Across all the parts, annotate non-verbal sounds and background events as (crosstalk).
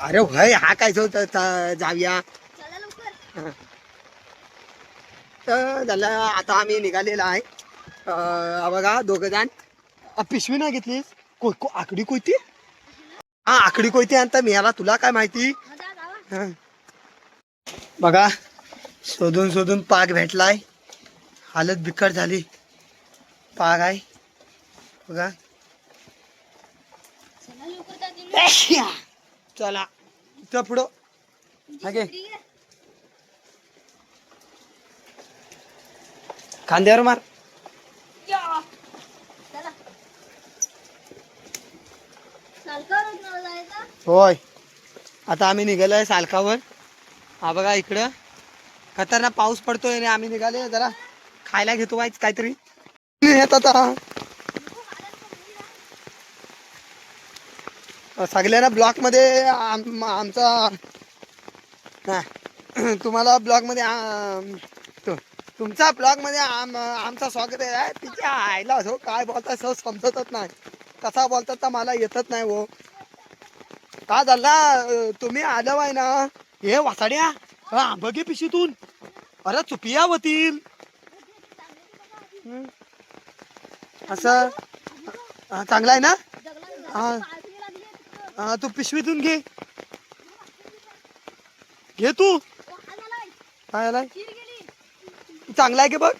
अरे भाई हा काय जाऊया. तर झालं आता आम्ही निघालेला आहे. बघा दोघं जण. पिशवी ना घेतलीस? को को- आकडी कोयती? हा आकडी कोयती आणता मी याला तुला काय माहिती. बघा शोधून शोधून पाग भेटलाय. हालत बिकट झाली. पाग आहे. बघा चला लवकर जा तुम्ही. चला इथं पुढं. खांद्यावर मार. होय. आता आम्ही निघालोय सालकावर. हा बघा इकडं. खतरनाक पाऊस पडतोय आणि आम्ही निघाले जरा. खायला घेतो वाईच काहीतरी. येत सगळ्यांना ब्लॉकमध्ये आम- आमचा (clears throat) तुम्हाला ब्लॉकमध्ये तु- तुमचा ब्लॉगमध्ये आम- आमचा स्वागत आहे. तिच्या आईला हो काय बोलताय सर समजतच नाही. कसा बोलतात तर मला येतच नाही हो. का झाला? तुम्ही आलं आहे ना हे वासाड्या आंबगे पिशीतून. अरे चुपिया होतील असं चांगला चांगलं आहे ना? हां हा. हा, तू पिशवीतून घे. घे तू. काय आलाय चांगला आहे की बघ?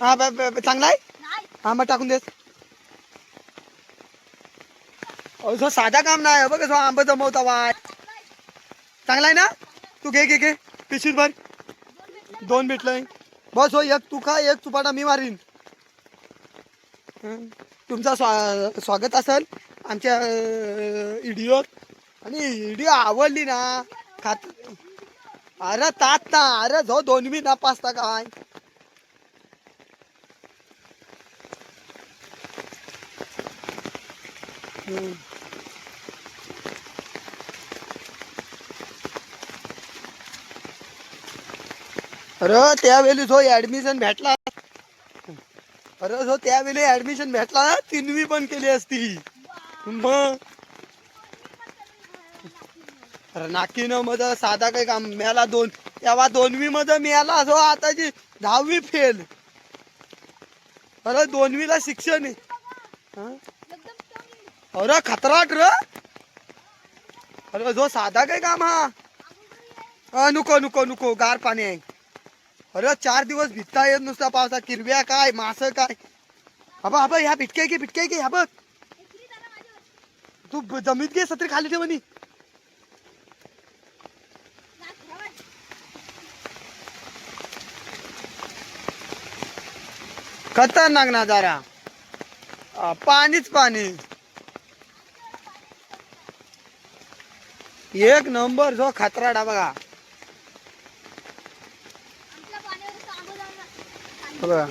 हा चांगला आहे? हा मग टाकून देस. असं साधा काम नाही बघ असं आंबा जमवता वाय. चांगला आहे ना? तू घे घे घे. पिशवीत भर. दोन भेटलंय. बस हो एक तू खा एक चुपाटा मी मारीन. हम्म तुमचा स्वा स्वागत असेल आमच्या इडिओ आणि इडिओ आवडली ना खात अरे तात ना अरे जो दोन बी ना पाचता काय अरे त्यावेळी जो ऍडमिशन भेटला अरे जो त्यावेळी ऍडमिशन भेटला ना तिनवी पण केली असती. मग? अरे नाकीनं मध साधा काही काम मिळाला दोन तेव्हा दोनवी मध्ये मिळाला जो आताची दहावी फेल अरे दोनवीला शिक्षण आहे. अरे खतराट र. अरे जो साधा काही काम हा. अ, नुको नुको गार पाणी आहे. अरे चार दिवस भिजता येत नुसता पावसात. किरव्या काय मास काय? अबा अबा ह्या भिटक्या की भिटक्या की ह्या बघ. तू जमीत घे सत्री खाली ठेवणी खतरनाक नजारा. अ, पाणीच पाणी. एक नंबर जो खतराडा बघा आमच्या पाण्यावर सांगू जाऊ ना. हे बघा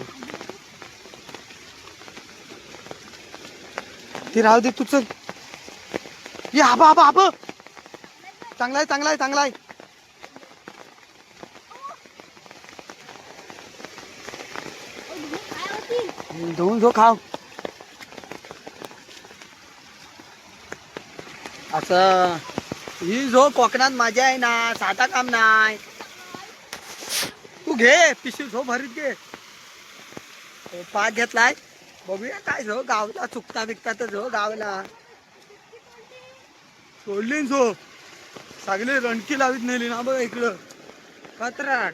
ती राहू दे तुझ ये आबा आबा आबा. चांगला आहे चांगला आहे चांगला आहे. धुवून झो खाव. असं ही झो कोकणात मजा आहे ना साधा काम नाही. तू घे पिशवी झो भरीत घे. हे घेतलाय. बघूया काय झो गावला चुकता बिकता तर झो गावला. सोडली झो. सगळे रणकी लावीत नेली ना बघ इकडं. कत्राट.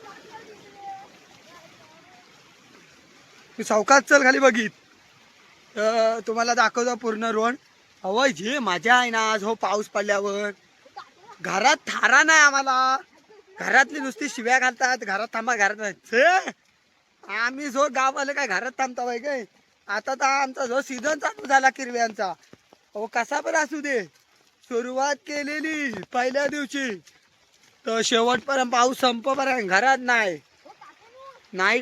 मी सावकाश चल खाली बघित. तर तुम्हाला दाखवतो पूर्ण रोण अवय जे मजा आहे ना आज हो पाऊस पडल्यावर. घरात थारा नाही आम्हाला. घरातली नुसती शिव्या घालतात. घरात थांबा घरात नाही. आम्ही जो गाववाले काय घरात थांबता बाई काय आता तर आमचा जो सीझन चालू झाला किरव्यांचा. अहो कसा पण असू दे. सुरुवात केलेली पहिल्या दिवशी. तर शेवटपर्यंत पाऊस संपपर्यंत घरात नाही. नाही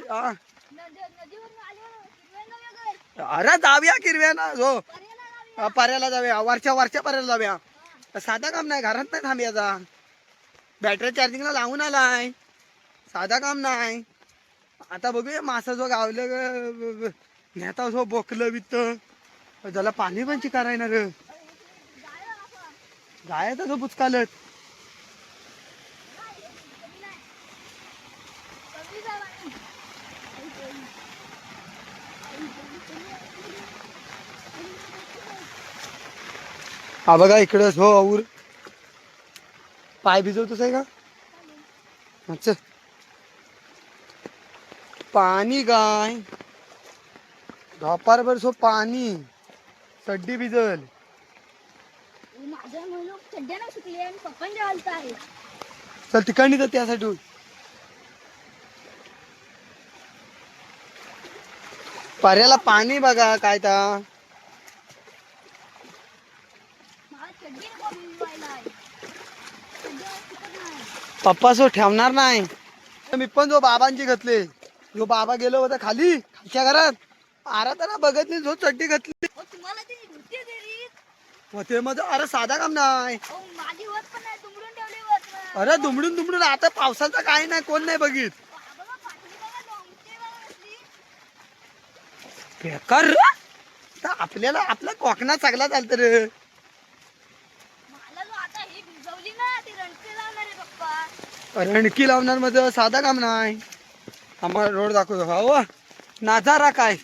अरे जाऊया किरव्याना हो. पर्याला पर्याला जाऊया. वरच्या वरच्या पर्याला जाऊया. साधा काम नाही घरात नाही थांबायचा. बॅटरी चार्जिंगला लावून आलाय. साधा काम नाही. आता बघूया मासा जो गावलं नेता जो बोकलं बित्त. त्याला पाणी पण चिकार आहे ना ग गायचा तो बुचकालत. हा बघा इकडंच हो और पाय भिजवतोस आहे का? अच्छा पाणी गाय. धोपारभर सो पाणी. चड्डी भिजल. माझं म्हणून सध्या ना आणि पप्पन आहे. चल तिकडनी तर त्यासाठी. पर्याला पाणी बघा काय ता. मला चड्डी नको भिजवायला आहे. सध्या सुकत नाही. पप्पा सो ठेवणार नाही. तर मी पण जो बाबांची घातले. जो बाबा गेलो होता खाली खालच्या घरात. आरा तर बघत नाही जो चड्डी घातली. हो तुम्हाला ती मग ते अरे साधा काम नाही. हो माझी वत पण नाही तुमडून ठेवली वत ना. अरे दुमडून दुमडून आता पावसाचं काय नाही कोण नाही बघित. बघा पाठवली बघा लोंगटे बघा कसली. बेकार रे. तर आपल्याला आपला कोकणात चांगला चालतं रे. मला जो आता ही भिजवली ना ती रणके लावणार आहे पप्पा. रणकी लावणार मध्ये साधा काम नाही. आम्हाला रोड दाखवतो. हो, हो. नाजारा काय?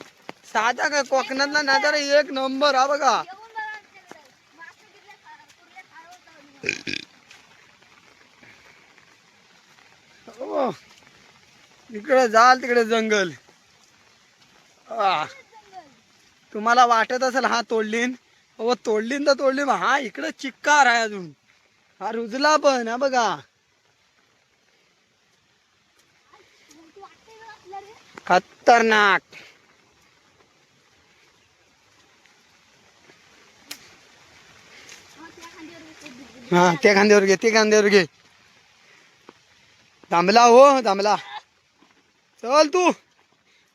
साधा काय? कोकणातला नाजारा एक नंबर हा बघा. हो. इकडे जाल तिकडे जंगल. तुम्हाला वाटत असेल हा तोडलीन? हो तोडलीन तर तोडली मग हा इकडे चिक्कार आहे अजून. हा रुजला पण हा बघा मोठी वाटते बघ आपल्याला रे. खतरनाक. हा, त्या खांद्यावर घे ते खांद्यावर घे. थांबला हो थांबला चल तू.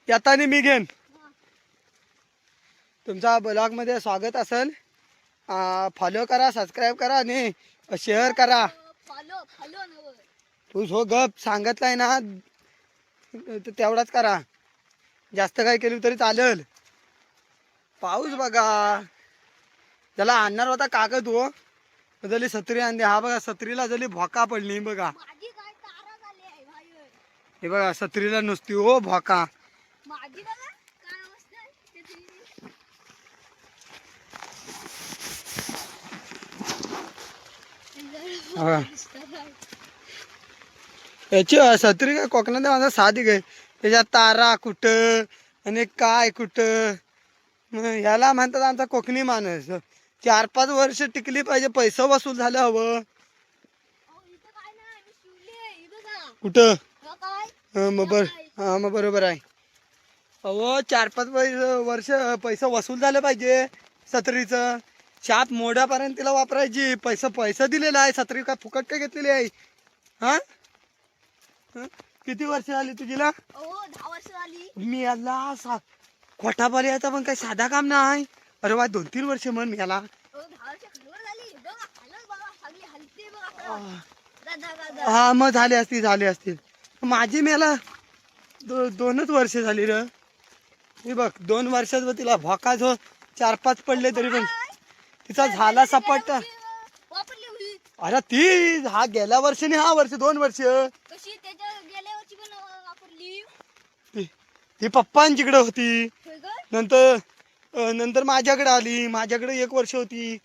येताना मी घेन. तुमचा ब्लॉगमध्ये स्वागत असेल. फॉलो करा सबस्क्राईब करा आणि शेअर करा. फॉलो फॉलो नव तू सो गप सांगितलाय ना तेवढाच करा. जास्त काय केलं तरी चालेल. पाऊस बघा. त्याला आणणार होता कागद हो. जली सत्री आणली हा बघा सत्रीला जली भोका पडली बघा. हे बघा सत्रीला नुसती हो भोका. हा. याची सत्री काय कोकणात माझा साधी काय? त्याच्यात तारा कुठं आणि काय कुठं? मग ह्याला म्हणतात आमचा कोकणी माणूस. चार पाच वर्ष टिकली पाहिजे पैसा वसूल झालं हवं. कुठं? मग बर हां मग बरोबर आहे. अहो चार पाच पैसे वर्ष पैसा वसूल झालं पाहिजे सत्रीचं. छाप मोड्यापर्यंत तिला वापरायची. पैसा पैसा दिलेला आहे. सत्री काय फुकट काय घेतलेली आहे? हां? हं? किती वर्ष झाली तुझीला? अहो दहा वर्ष झाली. मी याला सा खोटा याचा पण काही साधा काम नाही. अरे वा दोन तीन वर्ष म्हण मी याला. अहो दहा वर्ष खरोखर झाली? बघा हलत बघा सगळी हलते बघा. गदा गदा. हा मग झाले असतील झाले असतील. माझी मेला दो दोनच वर्ष झाली र. हे बघ दोन वर्षात बघ तिला भोका जो चार पाच पडले तरी पण तिचा झाला सपाट. अरे ती हा गेल्या वर्षाने हा वर्ष दोन वर्ष. कशी? त्याच्या गेल्या वर्षी पण वापरली. ती ती पप्पांच्याकडे होती. होय गं? नंतर अं, नंतर माझ्याकडे आली. माझ्याकडे एक वर्ष होती.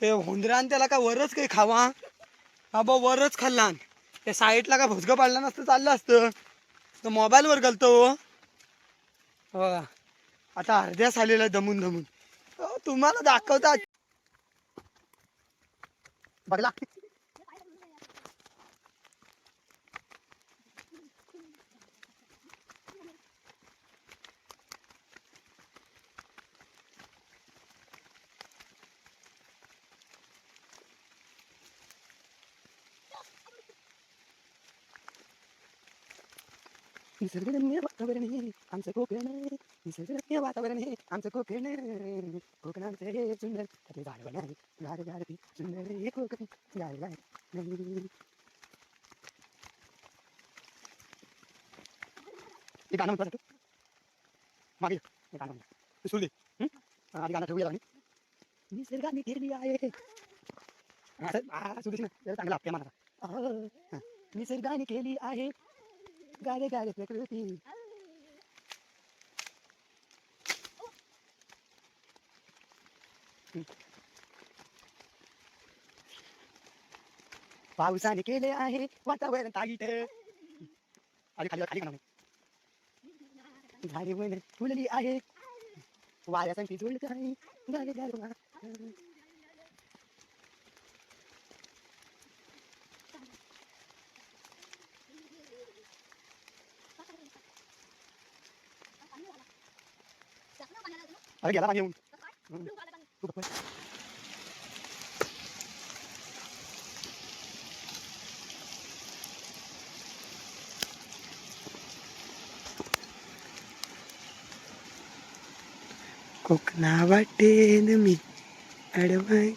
ते होंदरान त्याला काय वरच काही खावा? हा बा वरच खाल्ला त्या साईडला काय भुसगं पाडलं नसतं चाललं असतं. तर मोबाईलवर घालतो हो. आता अर्ध्यास आलेला दमून दमून. अहो, तुम्हाला दाखवता बघला निसर्गरम्य वातावरण हे आमचं कोकण निसर्गरम्य वातावरण हे आमचं कोकण कोकणाचं हे सुंदर अरे गाडवण आहे गार गार ते सुंदर हे कोकण गार आहे नाही. गाणं म्हणतो तू मागे ये, गाणं म्हणतो. तू सोड दे आधी गाणं ठेवूया गाणी. निसर्गाने फिरली आहे हा, असं- हा, ना जरा चांगलं आपल्या मनाला निसर्गाने केली आहे गारे गारे प्रकृती पावसाने केले आहे वातावरण तागीट अरे खाली खाली का झाडे वन फुलली आहे वाऱ्यासाठी झुळत आहे. गाडी गारे वा. अरे गेला पाणी येऊन तू गप्प बस. कोकणा वाटेन मी अडवाय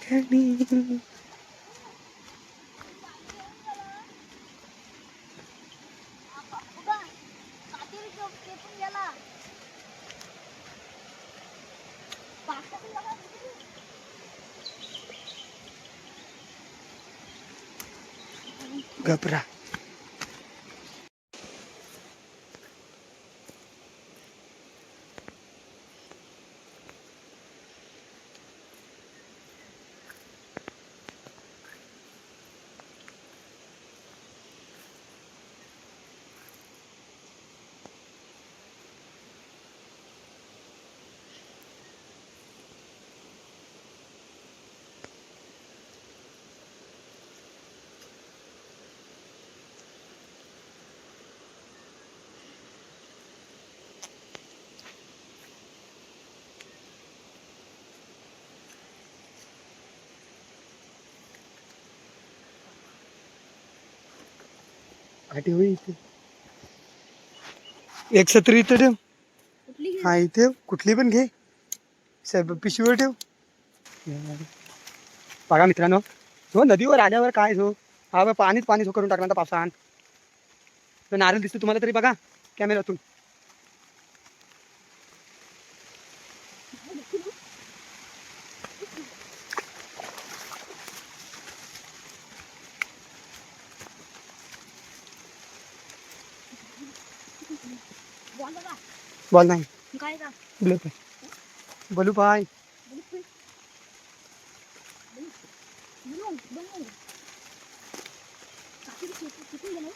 Gak. आठी होई इथे. एक सत्री इथं ठेव. हा इथे कुठली पण घे. साहेब पिशवीवर ठेव. बघा मित्रांनो हो नदीवर आल्यावर काय जो? हा पाणीच पाणी करून टाकला आता पावसान. तो नारळ दिसतो तुम्हाला तरी बघा कॅमेऱ्यातून बॉल बघा. बॉल नाही काय का? ब्लू पाय बोलू पाय बनवून, बनवून. काटेरी चौक कुठून गेला?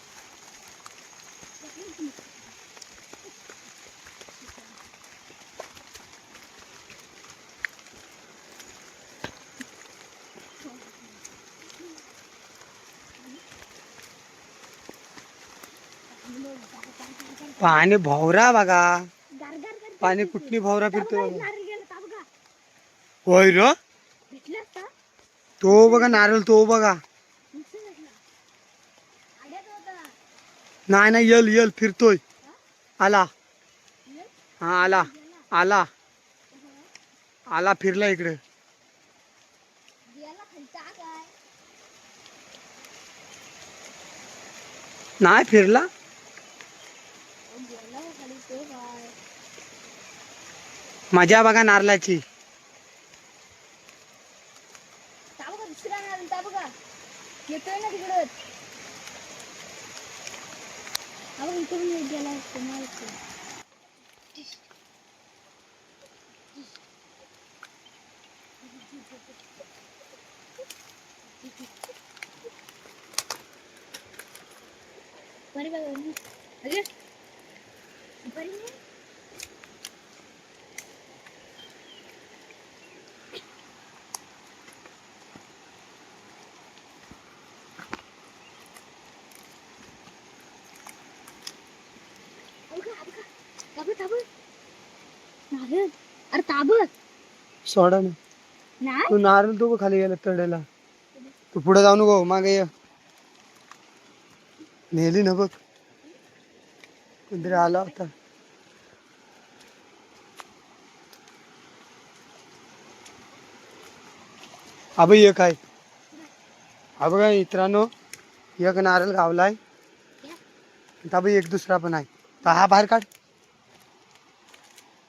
पाणी भोवरा बघा गार गार गार पाणी कुठली भोवरा फिरतो बघा, बघा. नारळ गेला ता बघा होय र भेटला असता तो बघा नारळ तो बघा नुसतं भेटला आड्यात होता। नाही नाही यल यल फिरतोय आला। ये, हा आला। गेला आला। कसा? आला फिरला इकडे। गेला खालचा काय नाही फिरला अहो, गेला हो खाली तो काय मजा बघा नारळाची ता बघा दुसरा नारळ ता बघा येतोय ना तिकडं अहो इकडून एक गेला तुम्हाला इकडे. बरी बघा बरी. अगे बरी नाही. अहो, का- अहो, का- ताबं, ताबं. नारळ. ताब सोडा ना. नाही? तू नारळ तो खाली गेला तड्याला तू पुढे जाऊ नको मागे ये. नेली ना बघ. कोणतरी आला होता. बघ एक आहे हा बघा मित्रांनो एक नारळ गावलाय. बघ एक दुसरा पण आहे. तर हा बाहेर काढ.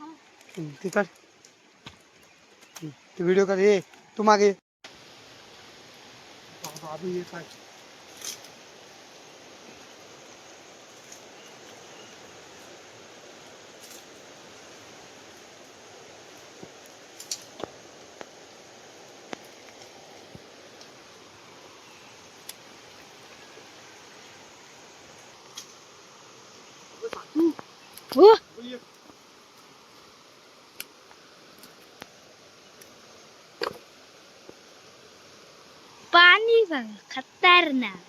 हम्म, ती काढ. ते व्हिडिओ कर ये तू मागे ये. बाबू ये काय हो पाणी बघा खतरनाक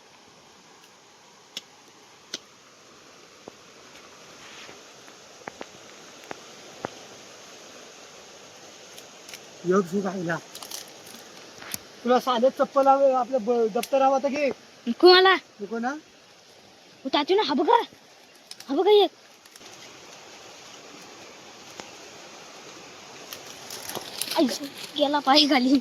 योग सुख आईला तुला साधे चप्पल हवे आपलं ब- दप्तर हवा तर घे. कोणाला? नको ना. तातू ना हा बघा हा बघा एक. आई, गेला पाय खाली.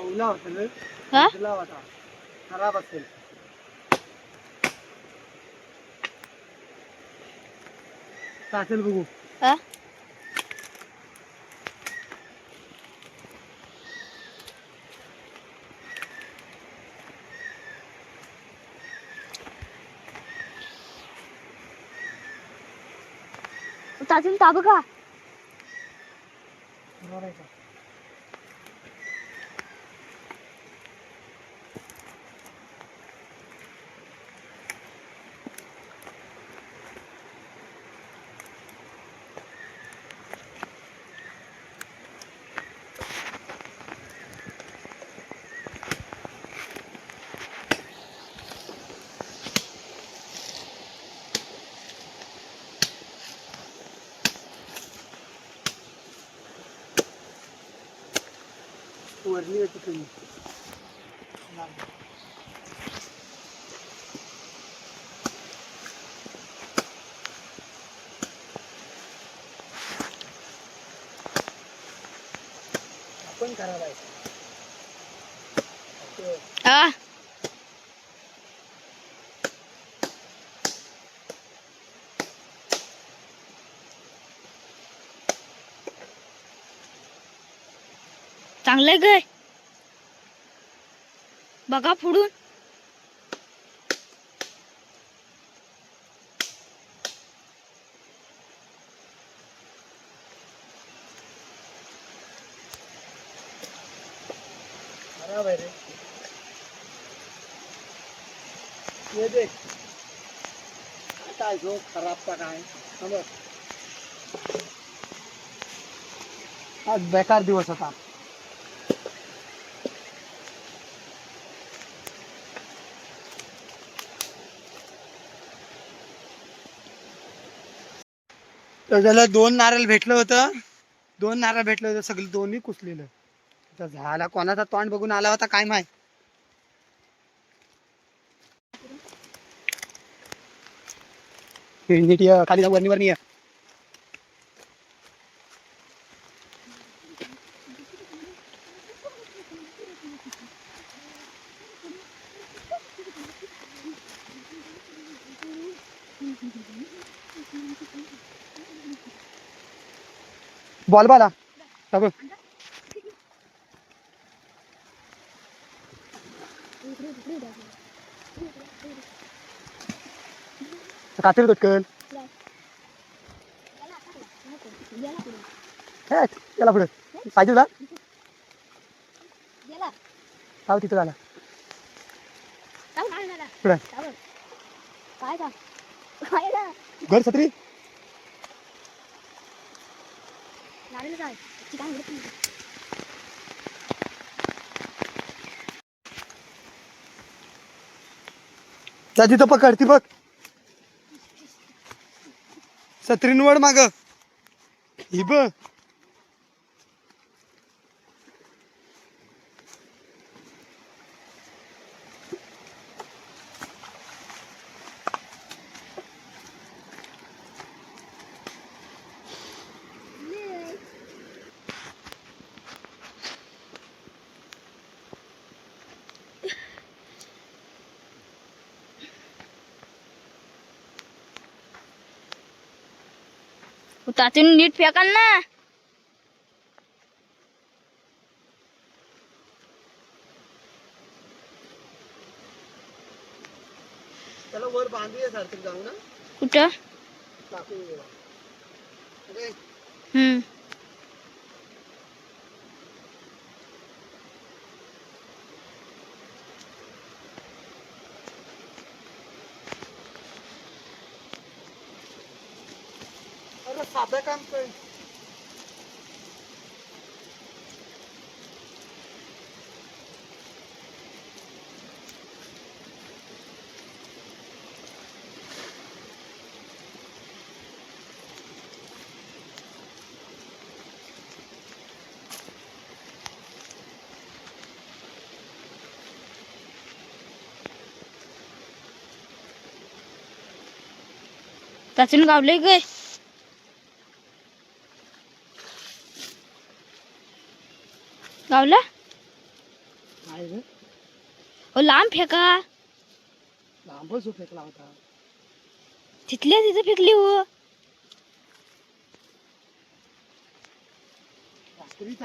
पावला होता हा? भिजला होता खराब असेल. असेल बघू. हा? वरली होती तुम्ही आपण खराब आहे हा. बघा फुडून ये देख. काय जो खराब का काय समज. आज बेकार दिवस होता. तर त्याला दोन नारळ भेटलं होतं. दोन नारळ भेटलं होतं. सगळं दोन्ही कुसलेलं. तर झाला कोणाचा तोंड बघून आला होता काय माहीत. ये, खाली जा, वरनी वरनी ये. बॉल बाला बघ कात्री तटकल हे त्याला पुढे पाहिजे तुला गेला जाऊ तिथं झाला जाऊ नाही मला पुढे जाऊ. काय का काय ना घर छत्री लागलं काय ती तिथं पकड ती बघ. सत्रीनवड माग. ही बघ. तातून नीट फेकाल ना. त्याला वर बांधूया सारखं जाऊ ना. कुठं? हम्म अरे साधं काम कर तातून गावले गे. गावला? ओ लांब फेका. लांबच फेकला होता. तिथल्या तिथं फेकली हो. रात्रीच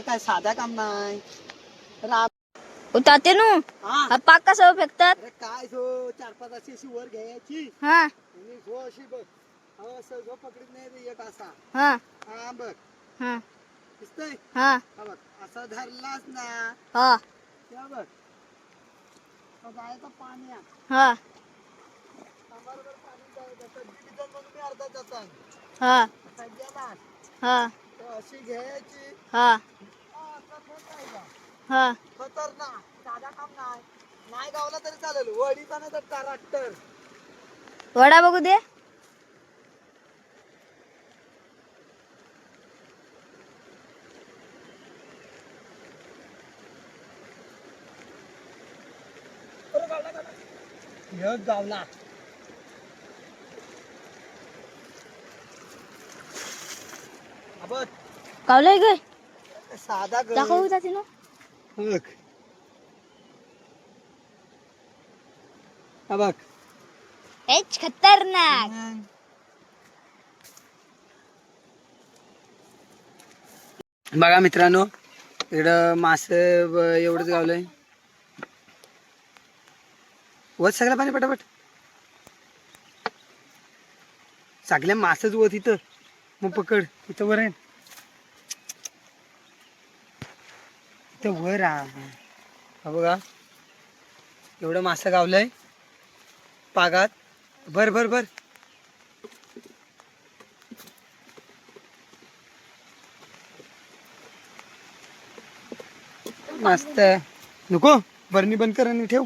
काय साधा काम नाही. रा- ओ तात्यानू हा. हा पाक कसा फेकतात? अरे काय जो चार पाच अशी अशी वर घ्यायची. हा. आणि अशी बघ. हा, असं जो पकडत नाही रे एक असा. हा. हा बघ. हा. दिसतंय? हा. हा बघ. असा धरलाच ना हा. त्या बघ. तो जायचं. हा. शंभरभर पाणी जायचं तर दीड जण म्हणून मी अर्धा जातात हा. हा. अशी घ्यायची. हा. हा, खतरनाक. साधा काम नाही. नाही गावला तरी चालेल. वडीचा नाही तर ट्रॅक्टर वडा बघू दे. गावला. बघ, गावलाय गे. साधा. दाखव तात्यानू बघ. हा बघ. हेच खतरनाक. बघा मित्रांनो इकडं मासे ब- एवढंच गावलंय. वत सगळं पाणी पटापट. सगळ्या मासच वत इथं. मग पकड इथं वर आहे इथं वर हा बघा. एवढं मासा गावलंय. पागात. भर भर भर. मस्त. नको. बरणी बंद कर आणि ठेव.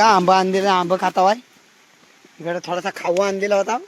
का आंबा आणलेला? आंबा खाता वाय? इकडे थोडासा खाऊ आणलेला होता.